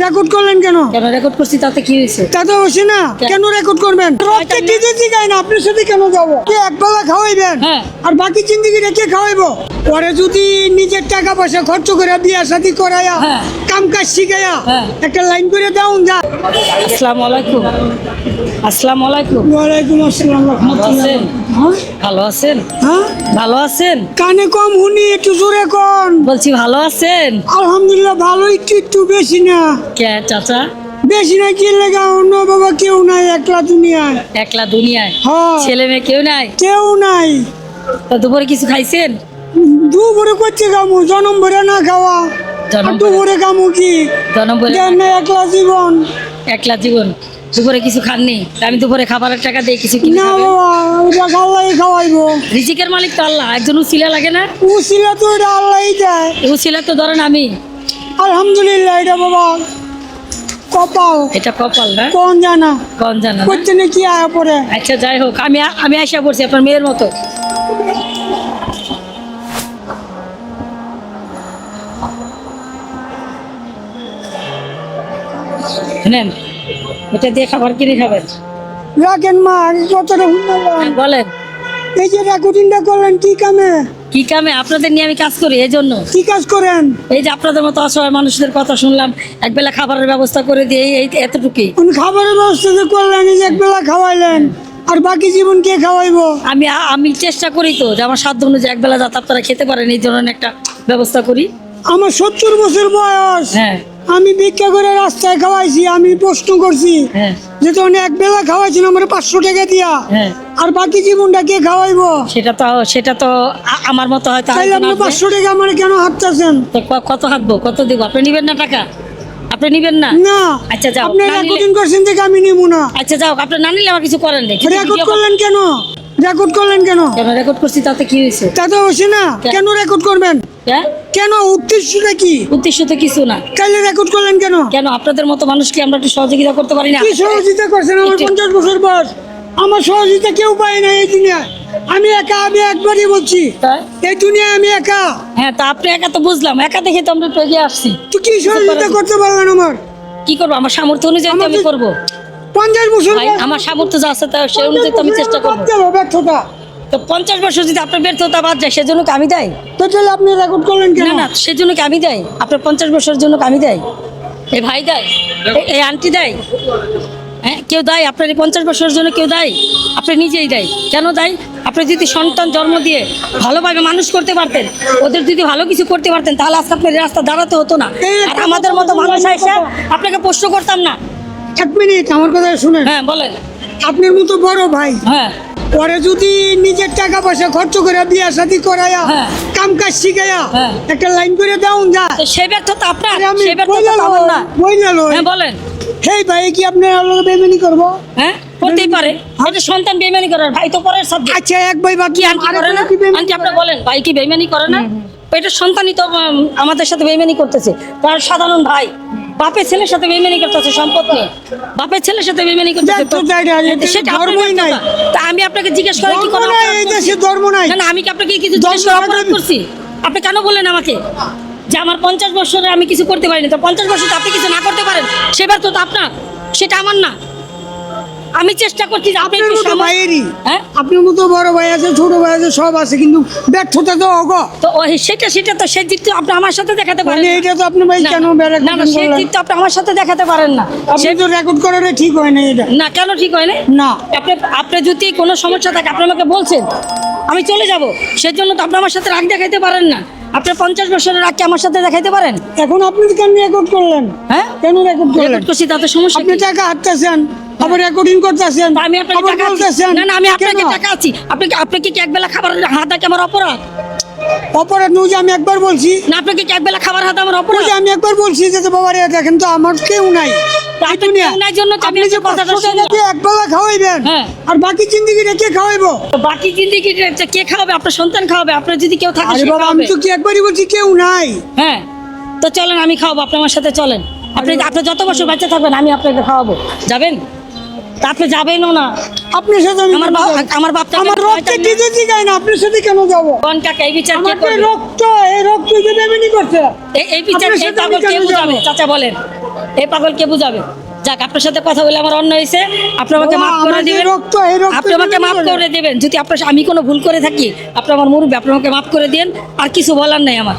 Record করলেন কেন? কেন রেকর্ড করছি তাতে কি হয়েছে? তা তো হচ্ছে না। কেন? রেকর্ড করবেন? রক্তে দিতে জিগায় না আপনার সাথে কেন যাব? কি এক বেলা খাওয়াইবেন? হ্যাঁ। আর বাকি জিন্দগি রেখে খাওয়াইবো? পরে যদি নিজের টাকা পয়সা খরচ করে বিয়া শাদি করাইয়া হ্যাঁ। কাম কাজ শিখাইয়া হ্যাঁ। একটা লাইন করে দাও যা। আসসালামু আলাইকুম। আসসালামু আলাইকুম। ওয়ালাইকুম আসসালাম ভালো আছেন? ভালো আছেন? হ্যাঁ? ভালো আছেন? কানে কম শুনি একটু জোরে কন। বলছি ভালো আছেন? আলহামদুলিল্লাহ ভালো একটু একটু বেশি না। কে চাচা? বেশি না কি লেগা? অন্য বাবা কেউ নাই একলা দুনিয়ায়। একলা দুনিয়ায়? হ্যাঁ। ছেলে মেয়ে কেউ নাই? কেউ নাই। তো দুপুরে কিছু খাইছেন? দুপুরে করছে কামু জনম ভরে না খাওয়া। জনম দুপুরে কামু কি? জনম না একলা জীবন। একলা জীবন? দুপুরে কিছু খাননি? আমি দুপুরে খাবারের টাকা দিয়ে কিছু কিনে খাওয়াইবো। রিজিকের মালিক তো আল্লাহ একজন উসিলা লাগে না? উসিলা তো এটা আল্লাহ দেয়। উসিলা তো ধরেন আমি। আলহামদুলিল্লাহ এটা বাবা কপাল। এটা কপাল না? কোন জানা? কোন জানা না? করতে নাকি আয়া পরে আচ্ছা যাই হোক আমি আমি আশা করছি আপনার মেয়ের মতো। নেন এটা দিয়ে খাবার কিনে খাবেন। রাখেন মা কতটা শুনলাম বলেন। এই যে রেকর্ডিংটা করলেন কি কামে? কি কামে? আপনাদের নিয়ে আমি কাজ করি এই জন্য কি কাজ করেন? এই যে আপনাদের মতো অসহায় মানুষদের কথা শুনলাম একবেলা খাবারের ব্যবস্থা করে দিয়ে এই এতটুকুই। খাবারের ব্যবস্থা যে করলেন এই যে একবেলা খাওয়াইলেন আর বাকি জীবন কে খাওয়াইবো? আমি আমি চেষ্টা করি তো যে আমার সাধ্য অনুযায়ী একবেলা যাতে আপনারা খেতে পারেন এই ধরনের একটা ব্যবস্থা করি। আমার সত্তর বছর বয়স। হ্যাঁ। আমি ভিক্ষা করে রাস্তায় খাওয়াইছি আমি প্রশ্ন করছি হ্যাঁ। যে তখন এক বেলা খাওয়াইছেন আমার পাঁচশো টাকা দিয়া হ্যাঁ। আর বাকি জীবনটা কে খাওয়াইবো? সেটা তো সেটা তো আমার মতো হয়তো তাইলে আরেকজন আপনি পাঁচশো টাকা আমার কেন ক- কত হাঁটবো কত দিব? আপনি নিবেন না টাকা? আপনি নিবেন না? না। আচ্ছা, যাও। আপনি রেকর্ডিং করছেন থেকে আমি নিব না। আচ্ছা যাও আপনি না নিলে আমার কিছু করেন নেই রেকর্ড করলেন কেন? রেকর্ড করলেন কেন? কেন রেকর্ড করছি তাতে কি হয়েছে? তা তো হচ্ছে না। কেন রেকর্ড করবেন? হ্যাঁ কেন? উদ্দেশ্যটা কি? উদ্দেশ্য তো কিছু না। তাইলে রেকর্ড করলেন কেন? কেন? আপনাদের মতো মানুষকে আমরা একটু সহযোগিতা করতে পারি না? কি সহযোগিতা করছেন? আমার পঞ্চাশ বছর বয়স। আমার সহযোগিতা কেউ পায় না এই দুনিয়ায় আমি একা আমি একবারই বলছি? এই দুনিয়ায় আমি একা। হ্যাঁ তা আপনি একা তো বুঝলাম। একা দেখে তো আমরা এগিয়ে আসছি। তো কি সহযোগিতা করতে পারলেন আমার? কি করব? আমার সামর্থ্য অনুযায়ী আমি করব। পঞ্চাশ বছর আমার সামর্থ্য যা আছে তা সেই অনুযায়ী আমি চেষ্টা করব। ব্যর্থতা। তো পঞ্চাশ বছর যদি আপনার ব্যর্থতা বাদ যায় সেজন্য কি আমি দেয়? তো তাহলে আপনি রেকর্ড করলেন কেন? না না সেজন্য কি আমি দেয়? আপনার পঞ্চাশ বছরের জন্য কি আমি দেয়? এই ভাই দেয়? এ- এই আন্টি দেয়? হ্যাঁ কেউ দেয়? আপনার এই পঞ্চাশ বছরের জন্য কেউ দেয়? আপনি নিজেই দেয়। কেন দেয়? আপনি যদি সন্তান জন্ম দিয়ে ভালোভাবে মানুষ করতে পারতেন ওদের যদি ভালো কিছু করতে পারতেন তাহলে আজকে আপনার রাস্তা দাঁড়াতে হতো না। আর আমাদের মতো মানুষ এসে আপনাকে প্রশ্ন করতাম না। এক মিনিট আমার কথা শুনেন। হ্যাঁ বলেন। আপনার মতো বড় ভাই হ্যাঁ। পরে যদি নিজের টাকা পয়সা খরচ করে বিয়া শাদি করাইয়া হ্যাঁ। কাম কাজ শিখাইয়া হ্যাঁ। একটা লাইন করে দাও যা সে আপনার? আরে আমি বইলা তো বইলা লই হ্যাঁ বলেন। হেই ভাই কি আপনি আলোকে বেমানি করব? হ্যাঁ করতেই পারে। এটা সন্তান বেমানি করার ভাই তো পরের সাবজেক্ট আচ্ছা এক ভাই বাদ কি আন্টি করে না? কি আন্টি আপনি বলেন ভাই কি বেইমানি করে না? এটা সন্তানই তো আমাদের সাথে বেইমানি করতেছে। তার সাধারণ ভাই বাপের ছেলের সাথে বেইমানি করতেছে সম্পদ নেই। বাপের ছেলের সাথে করতেছে যাই রে, সেটা ধর্মই নাই। তা আমি আপনাকে জিজ্ঞেস করি কি কোনো এই দেশে ধর্ম নাই। না না আমি কি আপনাকে কিছু জিজ্ঞেস অপরাধ করছি? আপনি কেন বললেন আমাকে যে আমার পঞ্চাশ বছরে আমি কিছু করতে পারিনি? তো পঞ্চাশ বছর আপনি কিছু না করতে পারেন সে তো আপনার সেটা আমার না। আমি চেষ্টা করছি আপনি মতো ভাইয়েরই। হ্যাঁ? আপনার মতো বড় ভাই আছে ছোট ভাই আছে সব আছে কিন্তু ব্যর্থতা তো অগ। তো ওই সেটা সেটা তো সেই দিক তো আপনি আমার সাথে দেখাতে পারেন মানে না। এটা তো আপনি ভাই কেন না না সেই দিক তো আপনি আমার সাথে দেখাতে পারেন না। আপনি তো রেকর্ড করারে ঠিক হয় না এটা। না কেন ঠিক হয় না না। আপনি আপনি যদি কোনো সমস্যা থাকে আপনি আমাকে বলছেন আমি চলে যাব। সেজন্য তো আপনি আমার সাথে রাগ দেখাইতে পারেন না। আপনি পঞ্চাশ বছরের রাগকে আমার সাথে দেখাইতে পারেন? এখন আপনি কেন রেকর্ড করলেন? হ্যাঁ? কেন রেকর্ড করলেন? রেকর্ড করছি তাতে সমস্যা আপনি? টাকা হাঁটতেছেন আবার রেকর্ডিং করতেছেন? আমি আপনাকে টাকা। বলতেছেন না না আমি আপনাকে? টাকা আছি। আপনি কি আপনি কি এক বেলা খাবার হাতা কি আমার অপরাধ? অপরাধ নয় আমি একবার বলছি। না আপনাকে কি এক বেলা খাবার হাতা আমার অপরাধ? আমি একবার বলছি যে বাবা রে দেখেন তো আমার কেউ নাই। আপনি যে আপনার। একবেলা খাওয়াইবেন হ্যাঁ। আর বাকি রেখে খাওয়াইবো? বাকি কে খাওয়াবে? আপনার সন্তান খাওয়াবে? আপনার যদি কেউ থাকে বাবা আমি তো কি একবারই বলছি কেউ নাই? হ্যাঁ। তো চলেন আমি খাওয়াবো। আপনি আমার সাথে চলেন। আপনি আপনি যত বছর বাচ্চা থাকবেন আমি আপনাকে খাওয়াবো। যাবেন? তা আপনি যাবেনও না। আপনার সাথে আমি আমার বাপ আমার বাপটা আমার রক্তে দিতে জিগায় না আপনার সাথে কেন যাব? কোন কাকা এই বিচার কে করবে? রক্ত এই রক্ত যে বেমেনি করছে। এই- এই বিচার এই পাগল কে বুঝাবে? চাচা বলেন। এই পাগল কে বুঝাবে? যাক আপনার সাথে কথা বলে আমার অন্য হয়েছে। আপনি আমাকে বাবা, মাফ করে দিবেন। আপনি আমাকে মাফ। করে দেবেন। যদি আপনার আমি কোনো ভুল করে থাকি আপনি আমার মুরব্বী আপনি আমাকে মাফ করে দিন। আর কিছু বলার নাই আমার।